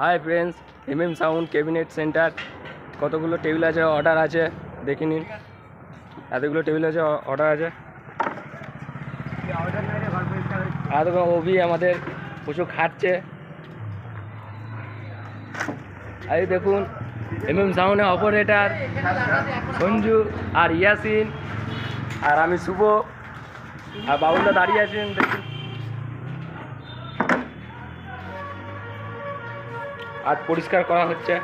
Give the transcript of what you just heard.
Hi friends M M sound cabinet centre কতগুলো table আছে order আছে, দেখে নিন। এতগুলো টেবিল আছে অর্ডার আছে। দেখুন ওবি আমাদের প্রচুর আর এই দেখুন এম এম সাউন্ডের অপারেটার সঞ্জু আর ইয়াসিন, আর আমি শুভ। আর বাবুলদা দাঁড়িয়ে আছেন, দেখুন। আর পরিষ্কার করা হচ্ছে